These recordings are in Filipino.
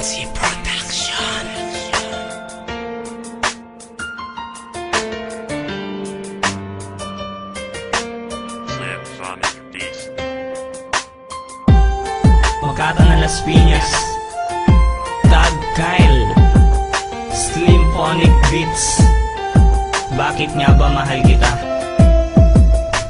Fancy Production. Slim Sonic Beast. Makata ng Las Piñas Tag Kyle Slim Phonic Beats Bakit nga ba mahal kita?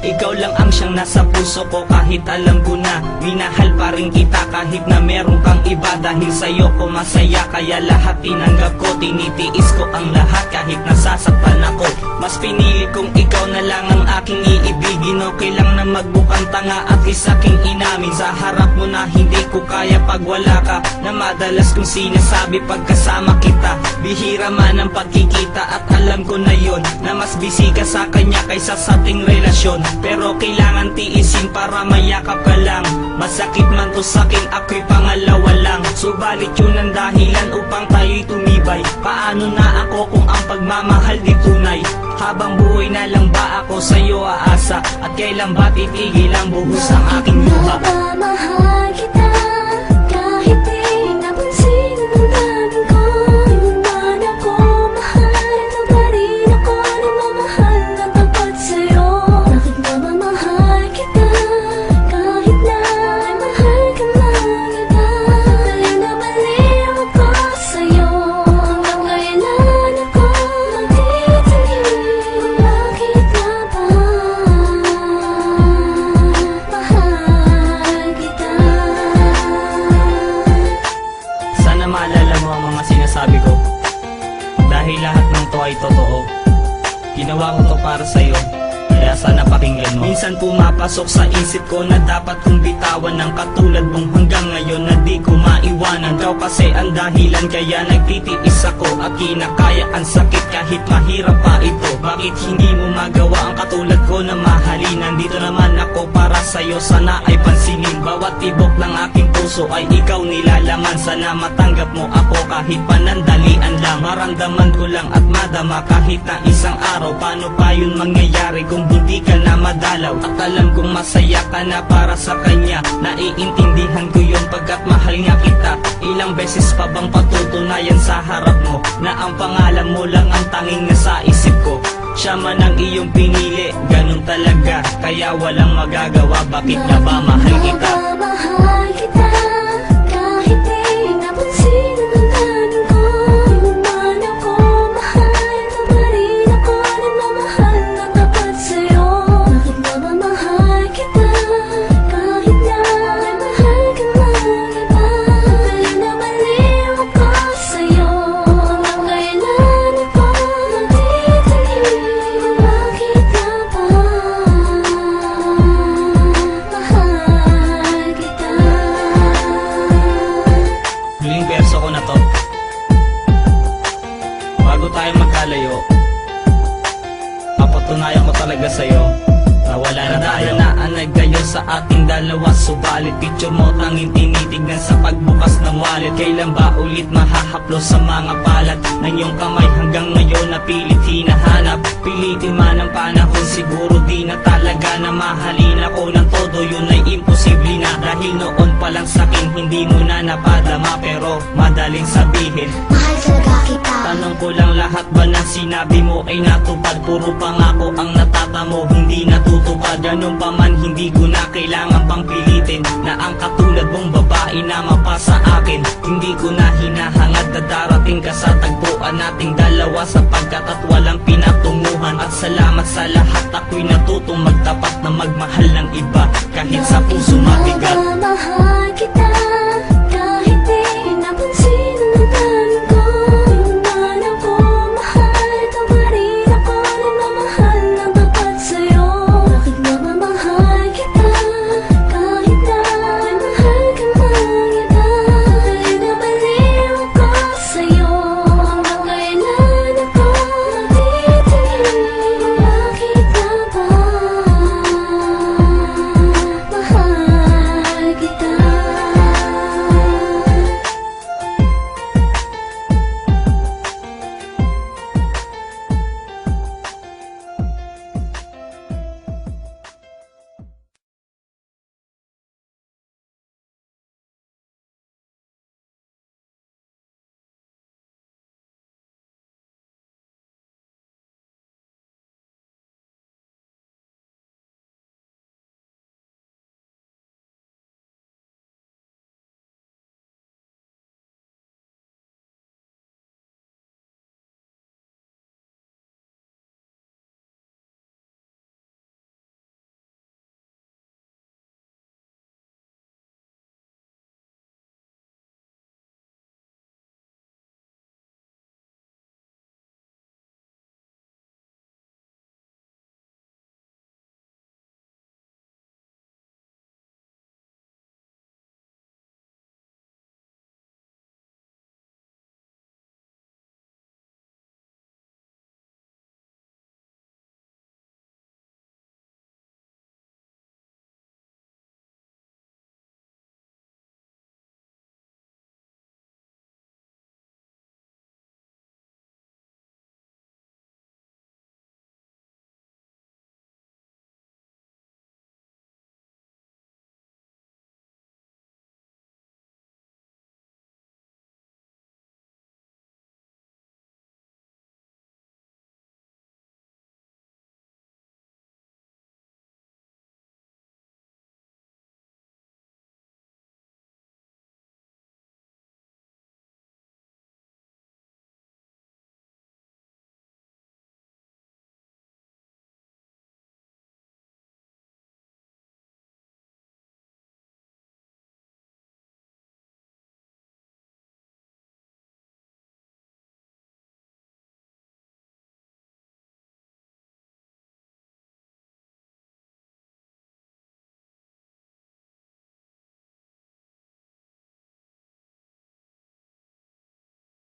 Ikaw lang ang siyang nasa puso ko kahit alam ko na. Minahal pa rin kita kahit na meron kang iba. Dahil sa'yo ko masaya kaya lahat tinanggap ko. Tinitiis ko ang lahat kahit nasasaktan ako. Mas pinili kong ikaw na lang ang aking iibigin. Okay lang na magbukang tanga at least aking inamin. Sa harap mo na hindi ko kaya pag wala ka Na madalas kong sinasabi pagkasama kita. Bihira man ang pagkikita at alam ko na yon Na mas busy ka sa kanya kaysa sa ating relasyon. Pero kailangan tiisin para mayakap ka lang. Masakit man to sa'kin ako'y pangalawa lang. Subalit yun ang dahilan upang tayo'y tumibay. Paano na ako kung ang pagmamahal di tunay Habang buhay na lang ba ako sa'yo aasa? At kailan ba titigil ang buhos ng aking luha? Mahal kita maalala mo ang mga sinasabi ko? Dahil lahat ng to ay totoo. Ginawa ko to para sa'yo. Kaya sana pakinggan mo. Minsan pumapasok sa isip ko na dapat kong bitawan ng katulad mong hanggang ngayon na di ko maiwanan. Ikaw kasi ang dahilan kaya nagtitiis ako At kinakaya ang sakit kahit mahirap pa ito. Bakit hindi mo magawa ang katulad ko na mahalin? Nandito naman ako para sa'yo. Sana ay pansinin Bawat tibok ng aking puso ay ikaw nilalaman. Sana matanggap mo ako kahit panandalian lang. Maramdaman ko lang at madama kahit na isang araw. Paano pa yun mangyayari kung hindi ka na madalaw? At alam kong masaya ka na para sa kanya. Naiintindihan ko yun pagkat mahal nga kita. Ilang beses pa bang patutunayan sa harap mo Na ang pangalan mo lang ang tanging nasa isip ko siya man ang iyong pinili, ganun talaga Kaya walang magagawa, bakit nga ba mahal kita? Mahal kita Bago tayo magkalayo Papatunayan ko talaga sa'yo Na wala na tayo. Na ang nagdayo sa ating dalawa Subalit picture mo tanging tinitignan sa pagbukas ng wallet. Kailan ba ulit mahahaplo sa mga palat Ng iyong kamay? Hanggang ngayon na pilit hinahanap. Pilitin man ang panahon siguro di na talaga na mahalin ako ng todo. Yun ay imposible na Dahil noon pa lang sa'kin hindi mo na napadama. Pero madaling sabihin Tanong ko lang lahat ba ng sinabi mo ay natupad? Puro pangako ang natatamo hindi natutupad. Ganun pa man hindi ko na kailangan pang pilitin Na ang katulad mong babae na mapasa akin. Hindi ko na hinahangad na darating ka sa tagpuan nating dalawa Sapagkat at walang pinatunguhan At salamat sa lahat ako'y natutong magtapat na magmahal ng iba. Kahit sa